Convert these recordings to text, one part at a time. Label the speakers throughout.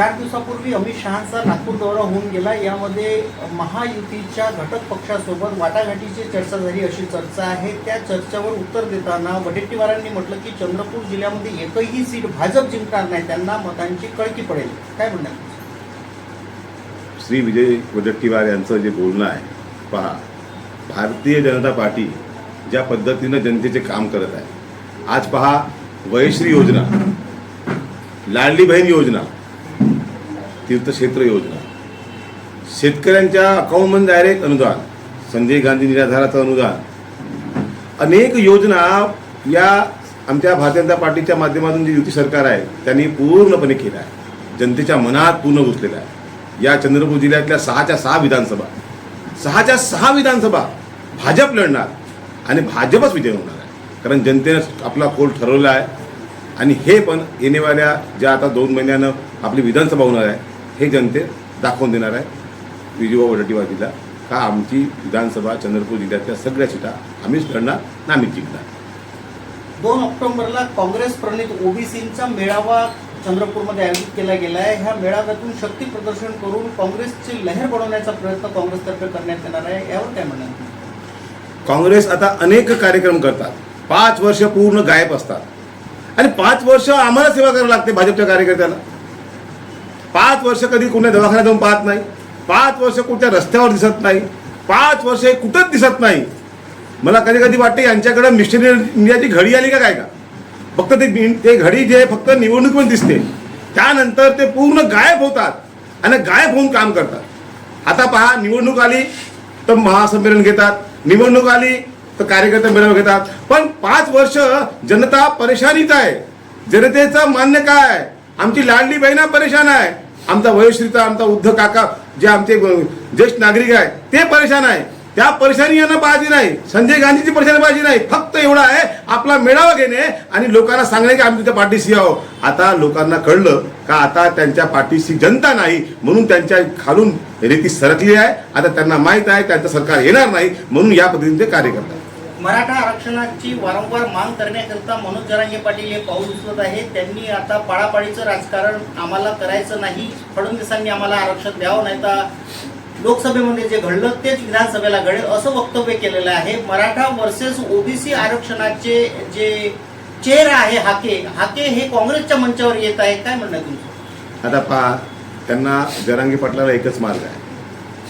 Speaker 1: चार दिवसापूर्वी अमित शहांचा नागपूर दौरा होऊन गेला. यामध्ये महायुतीच्या घटक पक्षासोबत वाटाघाटीची चर्चा झाली अशी चर्चा आहे. त्या चर्चेवर उत्तर देताना वडेट्टीवारांनी म्हटलं की चंद्रपूर जिल्ह्यामध्ये एकही सीट भाजप जिंकणार नाही त्यांना मतांची कळकी पडेल. काय म्हणणार?
Speaker 2: श्री विजय वडेट्टीवार यांचं जे बोलणं आहे पहा भारतीय जनता पार्टी ज्या पद्धतीनं जनतेचे काम करत आहे. आज पहा वयश्री योजना लाडली बहीण योजना तीर्थक्षेत्र योजना शेतकऱ्यांच्या अकाउंटमध्ये डायरेक्ट अनुदान संजय गांधी निराधाराचं अनुदान. अनेक योजना या आमच्या भारतीय जनता पार्टीच्या माध्यमातून जे युती सरकार आहे त्यांनी पूर्णपणे केलं आहे. जनतेच्या मनात पूर्ण घुसलेलं आहे. या चंद्रपूर जिल्ह्यातल्या सहाच्या सहा विधानसभा. सहाच्या सहा विधानसभा भाजप लढणार आणि भाजपच विजय होणार आहे. कारण जनतेनं आपला कोल ठरवला आहे. आणि हे पण येणेवाल्या ज्या आता दोन महिन्यानं आपली विधानसभा होणार आहे हे जनते दाखवून देणार आहे. विजयभाऊ वडट्टीवादीला का आमची विधानसभा चंद्रपूर जिल्ह्यातल्या सगळ्या सीटा आम्हीच लढणार आम्हीच जिंकणार.
Speaker 1: दोन ऑक्टोबरला काँग्रेस प्रणित ओबीसींचा मेळावा चंद्रपूरमध्ये आयोजित केला गेला आहे ह्या मेळाव्यातून शक्ती प्रदर्शन करून काँग्रेसची लहर बनवण्याचा प्रयत्न काँग्रेसतर्फे करण्यात येणार आहे. यावर काय म्हणणार
Speaker 2: काँग्रेस आता अनेक कार्यक्रम करतात. पाच वर्ष पूर्ण गायब असतात. आणि पाच वर्ष आम्हाला सेवा करावी लागते भाजपच्या कार्यकर्त्याला पाच वर्ष कधी कुठल्या दवाखान्यात जाऊन पाहत नाही. पाच वर्ष कुठच्या रस्त्यावर दिसत नाही. पाच वर्ष हे कुठंच दिसत नाही. मला कधी कधी वाटते यांच्याकडे मिस्टर इंडियाची घडी आली का काय का? फक्त ते ते घडी जे आहे फक्त निवडणुकीमध्ये दिसते. त्यानंतर ते पूर्ण गायब होतात आणि गायब होऊन काम करतात. आता पहा निवडणूक आली तर महासंमेलन घेतात. निवडणूक आली तर कार्यकर्ते मेळावा घेतात. पण पाच वर्ष जनता परेशानीत आहे. जनतेचं मान्य काय? आहे? आमची लाडली बहिणा परेशान आहे. आमचा वयोश्रीचा आमचा उद्धव काका जे आमचे ज्येष्ठ नागरिक आहे ते परेशान आहे. त्या परेशानी यांना पाहिजे नाही. संजय गांधीची परेशानी पाहिजे नाही. फक्त एवढा आहे आपला मेळावा घेणे आणि लोकांना सांगणे की आम्ही तुमच्या पाठीशी आहो आता लोकांना कळलं का आता त्यांच्या पाठीशी जनता नाही म्हणून त्यांच्या खालून रेती सरकली आहे. आता त्यांना माहीत आहे त्यांचं सरकार येणार नाही म्हणून या पद्धतीने ते कार्य करतात.
Speaker 1: मराठा आरक्षणाची वारंवार मांग करण्याकरिता मनोज जरांगे पाटील हे पाऊल उचलत आहेत. त्यांनी आता पाळापाळीचं राजकारण आम्हाला करायचं नाही. फडणवीसांनी आम्हाला आरक्षण द्यावं नाही तर लोकसभेमध्ये जे घडलं तेच विधानसभेला घडेल असं वक्तव्य केलेलं आहे. मराठा वर्सेस ओबीसी आरक्षणाचे जे चेहरा आहे हाके हाके हे काँग्रेसच्या मंचावर येत आहे. काय म्हणणं तुमचं?
Speaker 2: आता पहा त्यांना जरांगे पाटलाला एकच मार्ग आहे.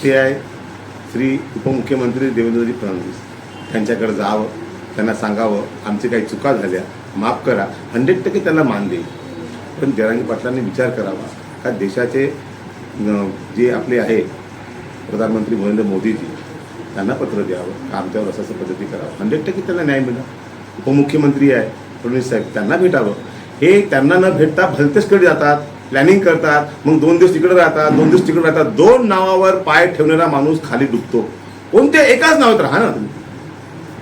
Speaker 2: ते आहे श्री उपमुख्यमंत्री देवेंद्रजी फडणवीस. त्यांच्याकडे जावं त्यांना सांगावं आमची काही चुका झाल्या माफ करा. हंड्रेड टक्के त्यांना मान देईल. पण जरांगे पाटलांनी विचार करावा. का देशाचे जे आपले आहे प्रधानमंत्री नरेंद्र मोदीजी त्यांना पत्र द्यावं का आमच्यावर असं असं पद्धती करावं? हंड्रेड टक्के त्यांना न्याय मिळणार. उपमुख्यमंत्री आहे फडणवीस साहेब त्यांना भेटावं. हे त्यांना न भेटता भलतेचकडे जातात प्लॅनिंग करतात मग दोन दिवस तिकडे राहतात दोन दिवस तिकडे राहतात दोन नावावर पाय ठेवणारा माणूस खाली डुबतो. कोणत्या एकाच नावात राहा ना तुम्ही?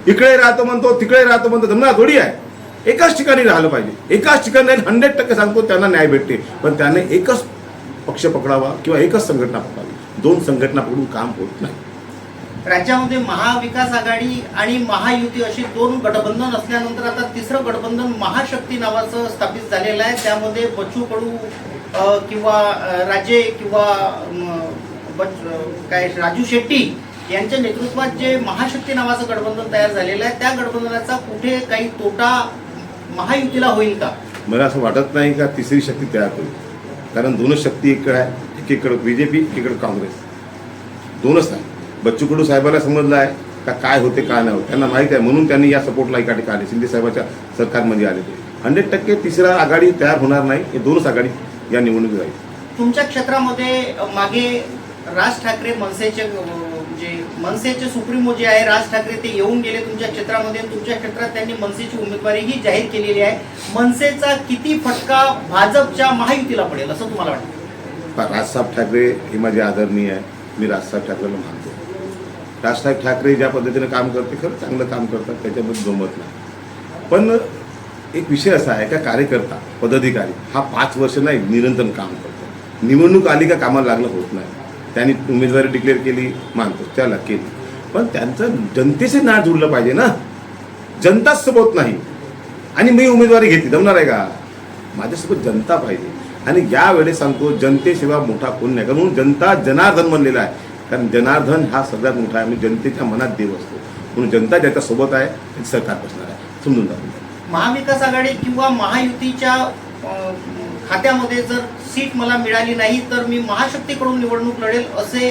Speaker 2: इकडे राहतो म्हणतो तिकडे राहतो म्हणतो धमना थोडी आहे. एकाच ठिकाणी राहिलं पाहिजे. एकाच ठिकाणी हंड्रेड टक्के सांगतो त्यांना न्याय भेटते. पण त्याने एकच पक्ष पकडावा किंवा एकच संघटना पकडावी. दोन संघटना पकडून काम होत नाही.
Speaker 1: राज्यामध्ये महाविकास आघाडी आणि महायुती अशी दोन गठबंधन असल्यानंतर आता तिसरं गठबंधन महाशक्ती नावाचं स्थापित झालेलं आहे. त्यामध्ये बच्चू कडू किंवा राजे किंवा बच- काय राजू शेट्टी यांच्या नेतृत्वात जे महाशक्ती नावाचं गठबंधन तयार झालेलं आहे त्या गठबंधनाचा कुठे काही तोटा महायुतीला होईल का?
Speaker 2: मला असं वाटत नाही का तिसरी शक्ती तयार होईल. कारण दोनच शक्ती इकडे आहे एकीकडे बी जे पी एकीकडे काँग्रेस. दोनच आहे बच्चू कडू साहेबाला समजलं आहे का काय होते काय नाही होते. त्यांना माहीत आहे म्हणून त्यांनी या सपोर्टला एका ठिकाणी शिंदे साहेबाच्या सरकारमध्ये आले ते. हंड्रेड टक्के तिसरा आघाडी तयार होणार नाही हे दोनच आघाडी या निवडणुकीत राहील.
Speaker 1: तुमच्या क्षेत्रामध्ये मागे राज ठाकरे मनसेचे म्हणजे मनसेचे सुप्रीमो जे आहे राज ठाकरे ते येऊन गेले तुमच्या क्षेत्रामध्ये. तुमच्या क्षेत्रात त्यांनी मनसेची उमेदवारी ही जाहीर केलेली आहे. मनसेचा किती फटका भाजपच्या महायुतीला पडेल असं तुम्हाला वाटतं?
Speaker 2: राजसाहेब ठाकरे हे माझे आदरणीय आहे. मी राजसाहेब ठाकरेला मानतो. राजसाहेब ठाकरे ज्या पद्धतीने काम करते खरं चांगलं काम करतात त्याच्याबद्दल गमत नाही. पण एक विषय असा आहे का कार्यकर्ता पदाधिकारी हा पाच वर्ष नाही निरंतर काम करतो. निवडणूक आली का कामाला लागलं होत नाही. त्यांनी उमेदवारी डिक्लेअर केली मानतो त्याला केली. पण त्यांचं जनतेशी नाळ जुळलं पाहिजे ना. जनताच सोबत नाही. आणि मी उमेदवारी घेतली जमणार आहे का? माझ्यासोबत जनता पाहिजे. आणि यावेळेस सांगतो जनतेशिवाय मोठा कोण नाही. कारण म्हणून जनता जनार्दन म्हणलेला आहे. कारण जनार्दन हा सगळ्यात मोठा आहे. म्हणजे जनतेच्या मनात देव असतो. म्हणून जनता ज्याच्या सोबत आहे सरकार बसणार आहे. समजून जातो
Speaker 1: महाविकास आघाडी किंवा महायुतीच्या खात्यामध्ये जर सीट मला मिळाली नाही तर मी महाशक्तीकडून निवडणूक लढेल असे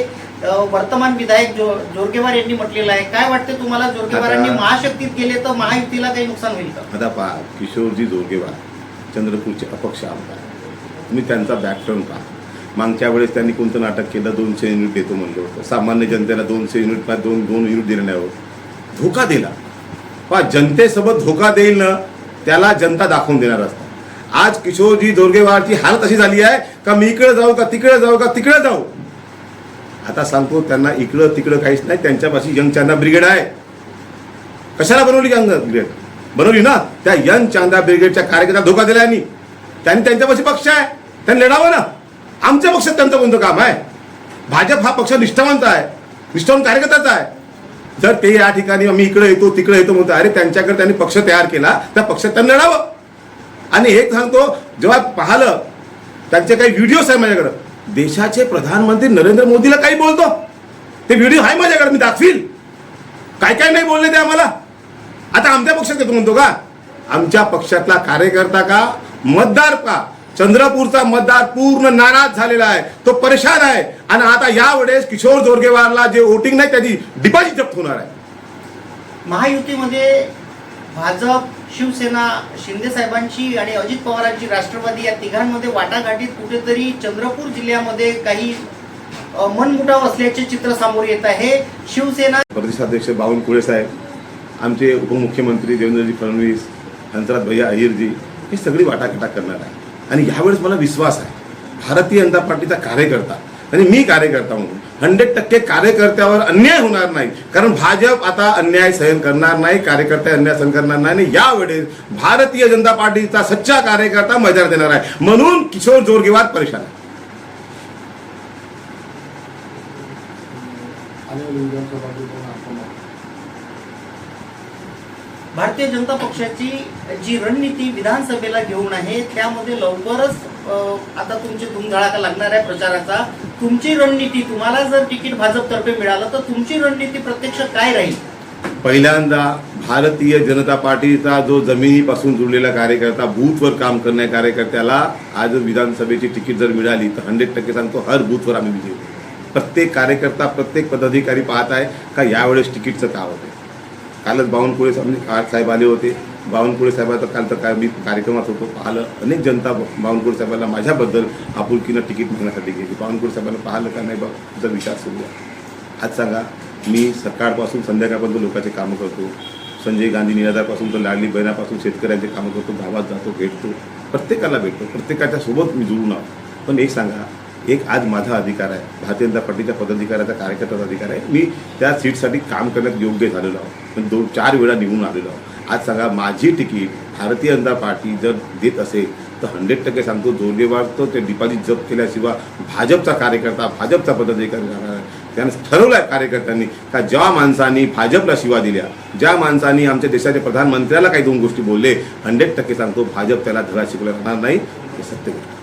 Speaker 1: वर्तमान विधायक जो जोरगेवार यांनी म्हटलेलं आहे. काय वाटते तुम्हाला? जोरगेवारांनी महाशक्तीत गेले तर महायुतीला काही नुकसान होईल का?
Speaker 2: आता पहा किशोरजी जोरगेवार चंद्रपूरचे अपक्ष आमदार. तुम्ही त्यांचा बॅकग्राऊंड पहा. मागच्या वेळेस त्यांनी कोणतं नाटक केलं? दोनशे युनिट देतो म्हणलं होतं. सामान्य जनतेला दोनशे युनिट दोन दोन युनिट दिले नाही होत. धोका दिला. पहा जनतेसोबत धोका देईल ना त्याला जनता दाखवून देणार असतात आज किशोरजी जोरगेवारची हालत अशी झाली आहे का मी इकडे जाऊ का तिकडे जाऊ का तिकडे जाऊ? आता सांगतो त्यांना इकडं तिकडं काहीच नाही त्यांच्यापाशी यंग चांदा ब्रिगेड आहे. कशाला बनवली यंग ब्रिगेड? बनवली ना? त्या यंग चांदा ब्रिगेडच्या कार्यकर्ता धोका दिला यांनी. त्यांनी त्यांच्यापाशी पक्ष आहे. त्यांनी लढावं ना? आमच्या पक्षात त्यांचं कोणतं काम आहे? भाजप हा पक्ष निष्ठावंत आहे. निष्ठावंत कार्यकर्ताचा आहे. जर ते या ठिकाणी मी इकडे येतो तिकडे येतो म्हणतो अरे त्यांच्याकडे त्यांनी पक्ष तयार केला त्या पक्षात त्यांनी लढावं. आणि एक सांगतो जेव्हा पाहिलं त्यांचे काही व्हिडिओज आहे माझ्याकडे. देशाचे प्रधानमंत्री नरेंद्र मोदीला काही बोलतो? ते व्हिडिओ आहे माझ्याकडे मी दाखवील. काय काय नाही बोलले ते आम्हाला? आता आमच्या पक्षात येतो म्हणतो का? आमच्या पक्षातला कार्यकर्ता का? मतदार का? चंद्रपूरचा मतदार पूर्ण नाराज झालेला आहे. तो परेशान आहे. आणि आता यावेळेस किशोर जोरगेवारला जे वोटिंग नाही त्याची डिपॉझिट जप्त होणार आहे.
Speaker 1: महायुतीमध्ये भाजप शिवसेना शिंदे साहेबांची आणि अजित पवारांची राष्ट्रवादी या तिघांमध्ये वाटाघाटीत कुठेतरी चंद्रपूर जिल्ह्यामध्ये काही मनमुटाव असल्याचे चित्र समोर येत आहे. शिवसेना
Speaker 2: प्रदेशाध्यक्ष बावनकुळे साहेब आमचे उपमुख्यमंत्री देवेंद्रजी फडणवीस हंसराज भैया अहिरजी हे सगळी वाटाघाटा करणार आहे आणि यावेळेस मला विश्वास आहे भारतीय जनता पार्टीचा कार्यकर्ता आणि मी कार्यकर्ता म्हणून. हंड्रेड टक्के कार्यकर्त्यावर अन्याय होणार नाही. कारण भाजप आता अन्याय सहन करणार नाही कार्यकर्ते अन्याय सहन करणार नाही. आणि यावेळेस भारतीय जनता पार्टीचा सच्चा कार्यकर्ता मैदानात येणार आहे. म्हणून किशोर जोरगेवार परेशान आहे.
Speaker 1: भारतीय जनता पक्षाची जी रणनीती विधानसभेला घेऊन आहे त्यामध्ये लवकरच आता तुमची धुमधडाका लागणार आहे प्रचाराचा. तुमची रणनीती तुम्हाला जर तिकीट भाजपतर्फे मिळालं तर तुमची रणनीती प्रत्यक्ष काय राहील?
Speaker 2: पहिल्यांदा भारतीय जनता पार्टीचा जो जमिनीपासून जुळलेला कार्यकर्ता बूथवर काम करणाऱ्या कार्यकर्त्याला आज विधानसभेची तिकीट जर मिळाली तर हंड्रेड टक्के सांगतो हर बूथवर आम्ही विजयी प्रत्येक कार्यकर्ता प्रत्येक पदाधिकारी पाहत आहे का यावेळेस तिकीटचं का होते कालच बावनकुळे साहेब आले होते. बावनकुळे साहेबाचा काल तर काय मी कार्यक्रमात होतो पाहिलं. अनेक जनता बावनकुळे साहेबांना माझ्याबद्दल आपुलकीनं तिकीट मागण्यासाठी गेली. बावनकुळे साहेबांना पाहिलं का नाही बा तुझा विचार सुरू आहे. आज सांगा मी सकाळपासून संध्याकाळपर्यंत लोकांचे कामं करतो. संजय गांधी निराधारपासून तर लाडली बहिणापासून शेतकऱ्यांचे कामं करतो गावात जातो भेटतो. प्रत्येकाला भेटतो. प्रत्येकाच्या सोबत मी जुळून आहो पण एक सांगा एक आज माझा अधिकार आहे. भारतीय जनता पार्टीच्या पदाधिकाऱ्याचा कार्यकर्त्याचा अधिकार आहे. मी त्या सीटसाठी काम करण्यात योग्य झालेलो आहो पण दोन चार वेळा निघून आलेलो आहो आज सांगा माझी तिकीट भारतीय जनता पार्टी जर देत असेल तर हंड्रेड टक्के सांगतो जोरगेवार तो ते डिपॉझिट जप्त केल्याशिवाय भाजपचा कार्यकर्ता भाजपचा पदाधिकारी राहणार आहे. त्यानं ठरवलं आहे कार्यकर्त्यांनी का ज्या माणसांनी भाजपला शिवा दिल्या ज्या माणसांनी आमच्या देशाच्या प्रधानमंत्र्याला काही दोन गोष्टी बोलले हंड्रेड टक्के सांगतो भाजप त्याला धडा शिकवला जाणार नाही हे सत्य गोष्ट